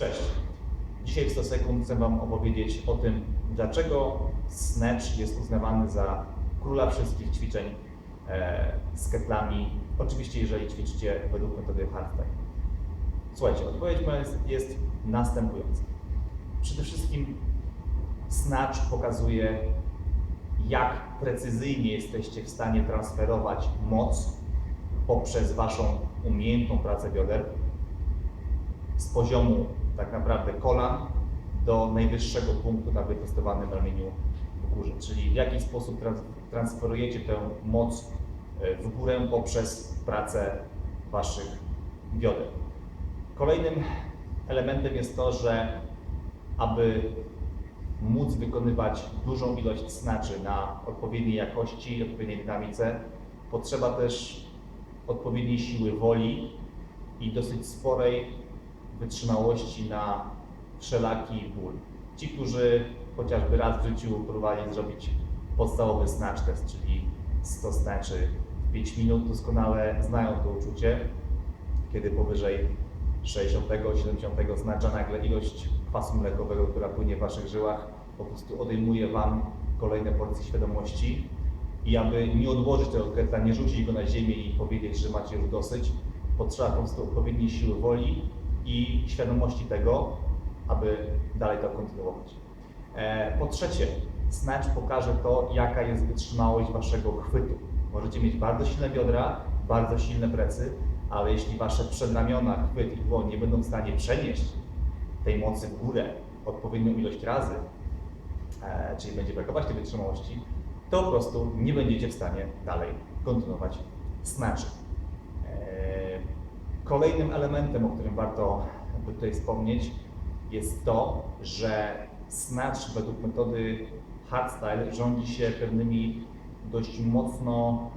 Cześć. Dzisiaj w 100 sekund chcę Wam opowiedzieć o tym, dlaczego snatch jest uznawany za króla wszystkich ćwiczeń e, z ketlami. Oczywiście, jeżeli ćwiczycie według metody hardstyle. Słuchajcie, odpowiedź moja jest, jest następująca. Przede wszystkim snatch pokazuje, jak precyzyjnie jesteście w stanie transferować moc poprzez Waszą umiejętną pracę bioder z poziomu tak naprawdę kolan do najwyższego punktu na wyprostowanym ramieniu w górze. Czyli w jaki sposób trans transferujecie tę moc e, w górę poprzez pracę Waszych bioder. Kolejnym elementem jest to, że aby móc wykonywać dużą ilość snaczy na odpowiedniej jakości, odpowiedniej dynamice, potrzeba też odpowiedniej siły woli i dosyć sporej wytrzymałości na wszelaki ból. Ci, którzy chociażby raz w życiu próbowali zrobić podstawowy snatch test, czyli 100 snatchy w 5 minut, doskonale znają to uczucie, kiedy powyżej 60-70 snatcha nagle ilość kwasu mlekowego, która płynie w Waszych żyłach, po prostu odejmuje Wam kolejne porcje świadomości i aby nie odłożyć tego ketla, nie rzucić go na ziemię i powiedzieć, że macie już dosyć, potrzeba po prostu odpowiedniej siły woli i świadomości tego, aby dalej to kontynuować. E, Po trzecie, snatch pokaże to, jaka jest wytrzymałość waszego chwytu. Możecie mieć bardzo silne biodra, bardzo silne plecy, ale jeśli wasze przedramiona, chwyt i dłoń nie będą w stanie przenieść tej mocy w górę odpowiednią ilość razy, e, czyli będzie brakować tej wytrzymałości, to po prostu nie będziecie w stanie dalej kontynuować snatchy. Kolejnym elementem, o którym warto tutaj wspomnieć, jest to, że snatch według metody hardstyle rządzi się pewnymi dość mocno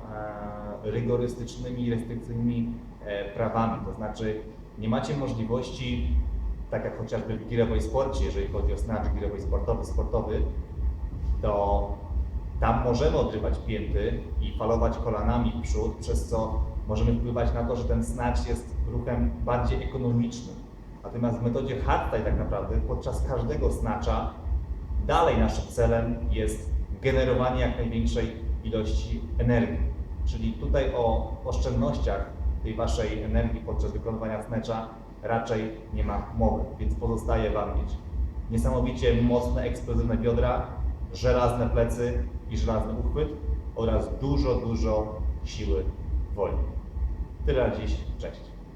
e, rygorystycznymi, restrykcyjnymi e, prawami. To znaczy, nie macie możliwości, tak jak chociażby w girowej sporcie, jeżeli chodzi o snatch girowej sportowy, sportowy, to tam możemy odrywać pięty i falować kolanami w przód, przez co możemy wpływać na to, że ten snatch jest ruchem bardziej ekonomicznym. Natomiast w metodzie hardstyle tak naprawdę podczas każdego snatcha dalej naszym celem jest generowanie jak największej ilości energii. Czyli tutaj o oszczędnościach tej waszej energii podczas wykonywania snatcha raczej nie ma mowy, więc pozostaje Wam mieć niesamowicie mocne, eksplozywne biodra, żelazne plecy i żelazny uchwyt oraz dużo, dużo siły woli. Tyle dziś. Cześć.